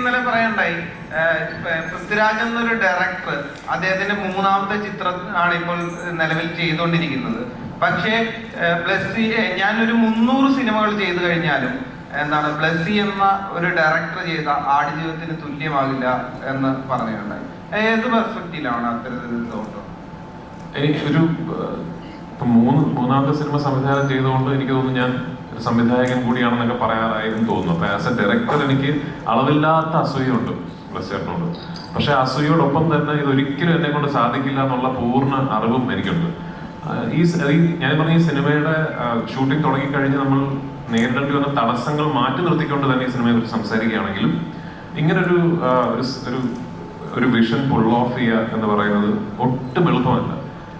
ഇന്നലെ പറയണ്ടായി. പൃഥ്വിരാജ് എന്നൊരു ഡയറക്ടർ അദ്ദേഹത്തിന്റെ മൂന്നാമത്തെ ചിത്രം ആണ് ഇപ്പോൾ നിലവിൽ ചെയ്തുകൊണ്ടിരിക്കുന്നത്. പക്ഷേ ഞാൻ ഞാനൊരു മുന്നൂറ് സിനിമകൾ ചെയ്തു കഴിഞ്ഞാലും എന്താണ് ബ്ലസ്സി എന്ന ഒരു ഡയറക്ടർ ചെയ്ത ആടുജീവിതത്തിന് തുല്യമാകില്ല എന്ന് പറഞ്ഞിട്ടുണ്ടായി ഏത് പെർസ്പെക്റ്റീവിലാണ് അത്തരത്തിൽ തോട്ടം ഒരു മൂന്ന് മൂന്നാമത്തെ സിനിമ സംവിധാനം ചെയ്തുകൊണ്ട് എനിക്ക് തോന്നുന്നു ഞാൻ ഒരു സംവിധായകൻ കൂടിയാണെന്നൊക്കെ പറയാറായിരുന്നു തോന്നുന്നു. അപ്പൊ ആസ് എ ഡയറക്ടർ എനിക്ക് അളവില്ലാത്ത അസൂയുണ്ട് ബ്ലസ്സേട്ടനോട് പക്ഷെ അസൂയോടൊപ്പം തന്നെ ഇത് ഒരിക്കലും എന്നെ കൊണ്ട് സാധിക്കില്ല എന്നുള്ള പൂർണ അറിവും എനിക്കുണ്ട്. ഈ ഞാൻ പറഞ്ഞ ഈ സിനിമയുടെ ഷൂട്ടിംഗ് തുടങ്ങിക്കഴിഞ്ഞ് നമ്മൾ നേരിടേണ്ടി വന്ന തടസ്സങ്ങൾ മാറ്റി നിർത്തിക്കൊണ്ട് തന്നെ ഈ സിനിമയെ കുറിച്ച് സംസാരിക്കുകയാണെങ്കിലും ഇങ്ങനൊരു ഒരു ഒരു വിഷൻ പുൾ ഓഫ് ചെയ്യുക എന്ന് പറയുന്നത് ഒട്ടും എളുപ്പമല്ല.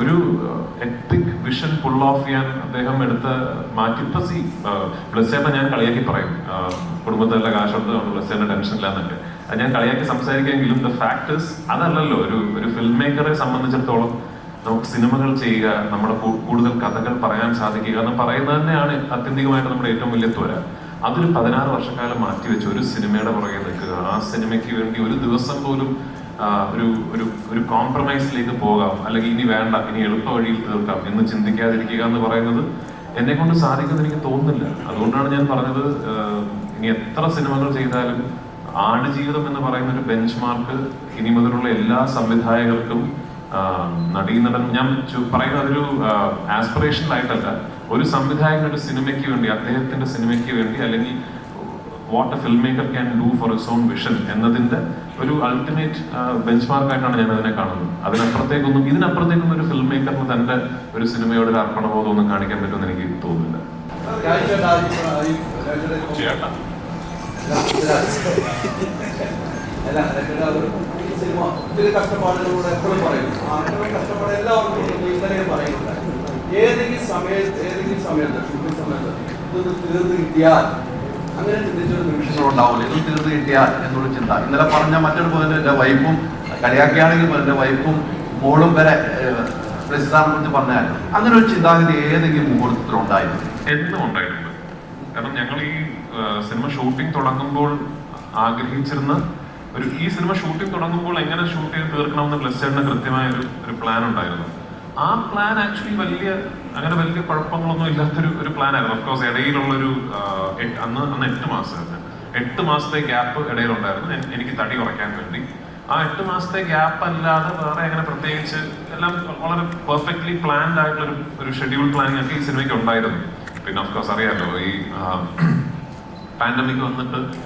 ഒരു എത്തിക് വിഷൻ പുൾ ഓഫ് ചെയ്യാൻ അദ്ദേഹം എടുത്ത മാറ്റിപ്പ സി ബ്ലസ്സേട്ട ഞാൻ കളിയാക്കി പറയും. കുടുംബത്തിലുള്ള കുടുംബത്തിലെ കാശുണ്ട് ഇല്ല എന്നൊക്കെ അത് ഞാൻ കളിയാക്കി സംസാരിക്കുമെങ്കിലും ദ ഫാക്ടേഴ്സ് അതല്ലല്ലോ ഒരു ഒരു ഫിലിം മേക്കറെ സംബന്ധിച്ചിടത്തോളം നമുക്ക് സിനിമകൾ ചെയ്യുക നമ്മുടെ കൂടുതൽ കഥകൾ പറയാൻ സാധിക്കുക എന്ന് പറയുന്നത് തന്നെയാണ് ആത്യന്തികമായിട്ട് നമ്മുടെ ഏറ്റവും വലിയ ത്വര. അതൊരു പതിനാറ് വർഷക്കാലം മാറ്റിവെച്ച് ഒരു സിനിമയുടെ പുറകെ നിൽക്കുക. ആ സിനിമയ്ക്ക് വേണ്ടി ഒരു ദിവസം പോലും ഒരു ഒരു ഒരു കോംപ്രമൈസിലേക്ക് പോകാം. അല്ലെങ്കിൽ ഇനി വേണ്ട ഇനി എളുപ്പ വഴിയിൽ തീർക്കാം എന്ന് ചിന്തിക്കാതിരിക്കുക എന്ന് പറയുന്നത് എന്നെ കൊണ്ട് സാധിക്കുമെന്ന് എനിക്ക് തോന്നുന്നില്ല. അതുകൊണ്ടാണ് ഞാൻ പറഞ്ഞത് ഇനി എത്ര സിനിമകൾ ചെയ്താലും ആടുജീവിതം എന്ന് പറയുന്ന ഒരു ബെഞ്ച് മാർക്ക് ഇനി മുതലുള്ള എല്ലാ സംവിധായകർക്കും നടീനടൻ ഞാൻ പറയുന്ന അതൊരു ആയിട്ടല്ല. ഒരു സംവിധായകൻ ഒരു സിനിമയ്ക്ക് വേണ്ടി അദ്ദേഹത്തിന്റെ സിനിമയ്ക്ക് വേണ്ടി അല്ലെങ്കിൽ what a film maker can do for his own vision എന്നതിന്റെ ഒരു അൾട്ടിമേറ്റ് ബെഞ്ച് മാർക്കായിട്ടാണ് ഞാൻ അതിനെ കാണുന്നത് അതിനപ്പുറത്തേക്കൊന്നും ഇതിനപ്പുറത്തേക്കൊന്നും ഒരു ഫിലിം മേക്കറിന് തന്റെ ഒരു സിനിമയോട് ഒരു അർപ്പണബോധമൊന്നും കാണിക്കാൻ പറ്റുമെന്ന് എനിക്ക് തോന്നുന്നില്ല സിനിമ ഒത്തിരി കഷ്ടപ്പാടുകളിലൂടെ എപ്പോഴും പറയും ആ അത്രയും കഷ്ടപ്പാട് എല്ലാവർക്കും ഉണ്ട്. ഇന്നലെയും പറയുന്നുണ്ട് ഏതെങ്കിലും സമയത്ത് ഏതെങ്കിലും സമയത്ത് ഷൂട്ടിംഗ് സമയത്ത് ഇതൊന്ന് തീർന്നു കിട്ടിയാൽ അങ്ങനെ ചിന്തിച്ചൊരു നിമിഷങ്ങൾ ഉണ്ടാവില്ല ഇത് തീർന്നു കിട്ടിയാൽ എന്നുള്ള ചിന്ത. ഇന്നലെ പറഞ്ഞ മറ്റൊരു പോലെ എന്റെ വൈഫും കളിയാക്കിയാണെങ്കിൽ എന്റെ വൈഫും മോളും വരെ പ്രസിദ്ധാനെ കുറിച്ച് പറഞ്ഞായിരുന്നു അങ്ങനെ ഒരു ചിന്താഗതി ഏതെങ്കിലും മുഹൂർത്തത്തിൽ ഉണ്ടായിരുന്നു? എന്നും ഉണ്ടായിട്ടുണ്ട്. കാരണം ഞങ്ങൾ ഈ സിനിമ ഷൂട്ടിംഗ് തുടങ്ങുമ്പോൾ ആഗ്രഹിച്ചിരുന്ന ഒരു ഈ സിനിമ ഷൂട്ടിംഗ് തുടങ്ങുമ്പോൾ എങ്ങനെ ഷൂട്ട് ചെയ്ത് തീർക്കണമെന്ന് ബ്ലസ്സേഡിന് കൃത്യമായ ഒരു ഒരു പ്ലാൻ ഉണ്ടായിരുന്നു. ആ പ്ലാൻ ആക്ച്വലി വലിയ അങ്ങനെ വലിയ കുഴപ്പങ്ങളൊന്നും ഇല്ലാത്തൊരു ഒരു പ്ലാൻ ആയിരുന്നു. ഓഫ് കോഴ്സ് ഇടയിലുള്ളൊരു ആ, എട്ട്- അന്ന് അന്ന് എട്ട് മാസമായിരുന്നു. എട്ട് മാസത്തെ ഗ്യാപ്പ് ഇടയിലുണ്ടായിരുന്നു. എനിക്ക് തടി കുറയ്ക്കാൻ വേണ്ടി. ആ എട്ട് മാസത്തെ ഗ്യാപ്പ് അല്ലാതെ വേറെ അങ്ങനെ പ്രത്യേകിച്ച് എല്ലാം വളരെ പെർഫെക്റ്റ്ലി പ്ലാൻഡ് ആയിട്ടുള്ള ഒരു ഒരു ഷെഡ്യൂൾ പ്ലാനിങ് ഒക്കെ ഈ സിനിമയ്ക്ക് ഉണ്ടായിരുന്നു. പിന്നെ ഓഫ്കോഴ്സ് അറിയാമല്ലോ ഈ പാൻഡമിക് വന്നിട്ട്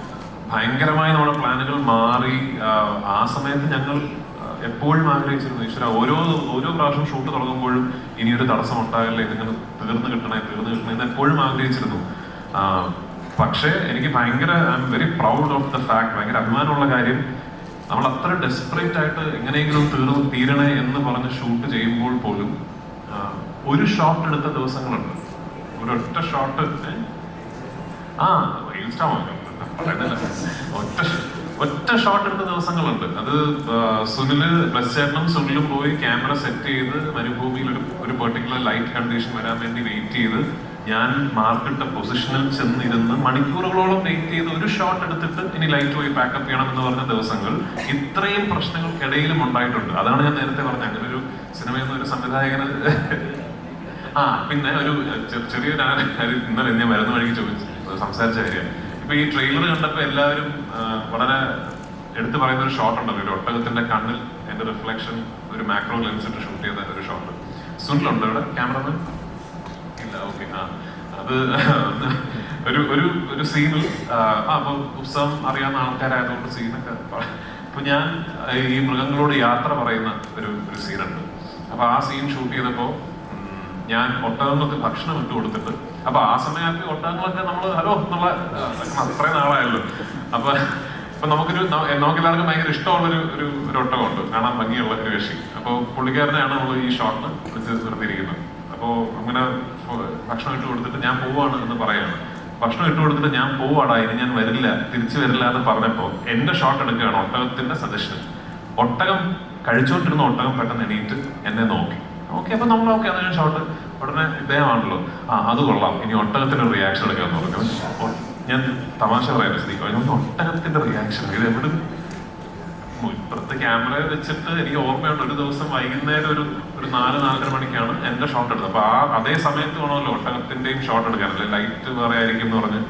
ഭയങ്കരമായി നമ്മുടെ പ്ലാനുകൾ മാറി. ആ, സമയത്ത് ഞങ്ങൾ എപ്പോഴും ആഗ്രഹിച്ചിരുന്നു. ഈശ്വര ഓരോ ഓരോ പ്രാവശ്യം ഷൂട്ട് തുടങ്ങുമ്പോഴും ഇനിയൊരു തടസ്സം ഉണ്ടാകില്ല ഇതിങ്ങനെ തീർന്നു കിട്ടണേ തീർന്നു കിട്ടണേ എന്ന് എപ്പോഴും ആഗ്രഹിച്ചിരുന്നു. പക്ഷേ എനിക്ക് ഭയങ്കര I'm very proud of the fact ഭയങ്കര അഭിമാനമുള്ള കാര്യം നമ്മൾ അത്ര ഡെസ്പറേറ്റ് ആയിട്ട് എങ്ങനെയെങ്കിലും തീർന്നു തീരണേ എന്ന് പറഞ്ഞ് ഷൂട്ട് ചെയ്യുമ്പോൾ പോലും ഒരു ഷോട്ട് എടുത്ത ദിവസങ്ങളുണ്ട്. ഒരൊറ്റ ഷോട്ട് ആ ഇൻസ്റ്റാ ഒറ്റ ഷോട്ട് എടുത്ത ദിവസങ്ങളുണ്ട്. അത് സുനിൽ പ്ലസ് ചേട്ടനും സുനിലും പോയി ക്യാമറ സെറ്റ് ചെയ്ത് മരുഭൂമിയിൽ ഒരു ഒരു പെർട്ടിക്കുലർ ലൈറ്റ് കണ്ടീഷൻ വരാൻ വേണ്ടി വെയിറ്റ് ചെയ്ത് ഞാൻ മാർക്കിട്ട പൊസിഷനിൽ ചെന്നിരുന്ന് മണിക്കൂറുകളോളം വെയിറ്റ് ചെയ്ത് ഒരു ഷോട്ട് എടുത്തിട്ട് ഇനി ലൈറ്റ് പോയി പാക്കപ്പ് ചെയ്യണം എന്ന് പറഞ്ഞ ദിവസങ്ങൾ ഇത്രയും പ്രശ്നങ്ങൾക്കിടയിലും ഉണ്ടായിട്ടുണ്ട്. അതാണ് ഞാൻ നേരത്തെ പറഞ്ഞത്. അങ്ങനെ ഒരു സിനിമ ഒരു സംവിധായകന് ആ പിന്നെ ഒരു ചെറിയൊരു ഇന്നലെ ഞാൻ മരുന്ന് വഴിക്ക് ചോദിച്ചു സംസാരിച്ച കാര്യം. ഇപ്പൊ ഈ ട്രെയിലർ കണ്ടപ്പോ എല്ലാവരും വളരെ എടുത്തു പറയുന്ന ഒരു ഷോട്ട് ഉണ്ടല്ലോ ഒരു ഒട്ടകത്തിന്റെ കണ്ണിൽ എന്റെ റിഫ്ലക്ഷൻ ഒരു മാക്രോ ലെൻസ് ഇട്ട് ഷൂട്ട് ചെയ്ത ഒരു ഷോട്ട് സുനിലുണ്ടോ ഇവിടെ? ക്യാമറമാൻ ഇല്ല ഓക്കെ ആ. അത് ഒരു ഒരു ഒരു സീനിൽ ആ അപ്പൊ പുസ്തകം അറിയാവുന്ന ആൾക്കാരായതുകൊണ്ട് സീനൊക്കെ അപ്പൊ ഞാൻ ഈ മൃഗങ്ങളോട് യാത്ര പറയുന്ന ഒരു ഒരു സീനുണ്ട് അപ്പൊ ആ സീൻ ഷൂട്ട് ചെയ്തപ്പോ ഞാൻ ഒട്ടകങ്ങൾക്ക് ഭക്ഷണം ഇട്ട് കൊടുത്തിട്ട് അപ്പൊ ആ സമയത്ത് ഒട്ടകങ്ങളൊക്കെ നമ്മൾ ഹലോ എന്നുള്ള അത്രയും നാളായല്ലോ. അപ്പൊ അപ്പൊ നമുക്കൊരു നമുക്ക് എല്ലാവർക്കും ഭയങ്കര ഇഷ്ടമുള്ള ഒരു ഒരു ഒട്ടകമുണ്ട്. കാണാൻ ഭംഗിയുള്ള ഒരു കക്ഷി. അപ്പോൾ പുള്ളിക്കാരനെയാണ് നമ്മൾ ഈ ഷോട്ടിന് വിളിച്ച് നിർത്തിയിരിക്കുന്നത്. അപ്പോൾ അങ്ങനെ ഭക്ഷണം ഇട്ട് കൊടുത്തിട്ട് ഞാൻ പോവാണ് എന്ന് പറയാണ്. ഭക്ഷണം ഇട്ട് കൊടുത്തിട്ട് ഞാൻ പോവാടാ ഇനി ഞാൻ വരില്ല തിരിച്ചു വരില്ല എന്ന് പറഞ്ഞപ്പോൾ എന്റെ ഷോട്ട് എടുക്കുകയാണ് ഒട്ടകത്തിന്റെ സജഷൻ ഒട്ടകം കഴിച്ചുകൊണ്ടിരുന്ന ഒട്ടകം പെട്ടെന്ന് എണീറ്റ് എന്നെ നോക്കി. ഓക്കെ അപ്പൊ നമ്മൾ ഓക്കെ അതാണ് ഷോട്ട് ഉടനെ ഇദ്ദേഹമാണല്ലോ. ആ അത് കൊള്ളാം. ഇനി ഒട്ടകത്തിന്റെ റിയാക്ഷൻ എടുക്കാൻ ഒ- ഞാൻ തമാശ പറയാൻ ശ്രദ്ധിക്കും ഒട്ടകത്തിന്റെ റിയാക്ഷൻ ഇത് എവിടെ ഇപ്പുറത്തെ ക്യാമറ വെച്ചിട്ട് എനിക്ക് ഓർമ്മയുണ്ട്. ഒരു ദിവസം വൈകുന്നേരം ഒരു ഒരു നാല് നാലര മണിക്കാണ് എന്റെ ഷോട്ട് എടുത്തത്. അപ്പൊ ആ അതേ സമയത്ത് വേണമല്ലോ ഒട്ടകത്തിന്റെയും ഷോട്ട് എടുക്കാനല്ലേ ലൈറ്റ് വേറെ ആയിരിക്കും എന്ന് പറഞ്ഞ്.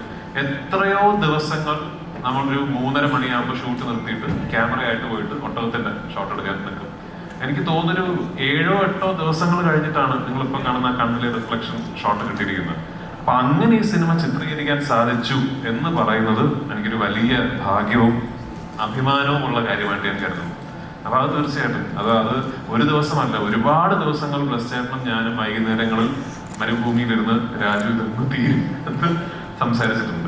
എത്രയോ ദിവസങ്ങൾ നമ്മളൊരു മൂന്നര മണിയാകുമ്പോൾ ഷൂട്ട് നിർത്തിയിട്ട് ക്യാമറ ആയിട്ട് പോയിട്ട് ഒട്ടകത്തിന്റെ ഷോട്ട് എടുക്കാൻ നിൽക്കും. എനിക്ക് തോന്നുന്നൊരു ഏഴോ എട്ടോ ദിവസങ്ങൾ കഴിഞ്ഞിട്ടാണ് നിങ്ങളിപ്പോൾ കാണുന്ന കണ്ണിലെ റിഫ്ലക്ഷൻ ഷോട്ട് കിട്ടിയിരിക്കുന്നത്. അപ്പൊ അങ്ങനെ ഈ സിനിമ ചിത്രീകരിക്കാൻ സാധിച്ചു എന്ന് പറയുന്നത് എനിക്കൊരു വലിയ ഭാഗ്യവും അഭിമാനവും ഉള്ള കാര്യമായിട്ട് ഞാൻ കരുതുന്നു. അപ്പൊ അത് തീർച്ചയായിട്ടും. അത് അത് ഒരു ദിവസമല്ല ഒരുപാട് ദിവസങ്ങൾ പ്ലസ് ചേട്ടനും ഞാനും വൈകുന്നേരങ്ങളിൽ മരുഭൂമിയിലിരുന്ന് രാജു ഇതൊന്ന് തീരും സംസാരിച്ചിട്ടുണ്ട്.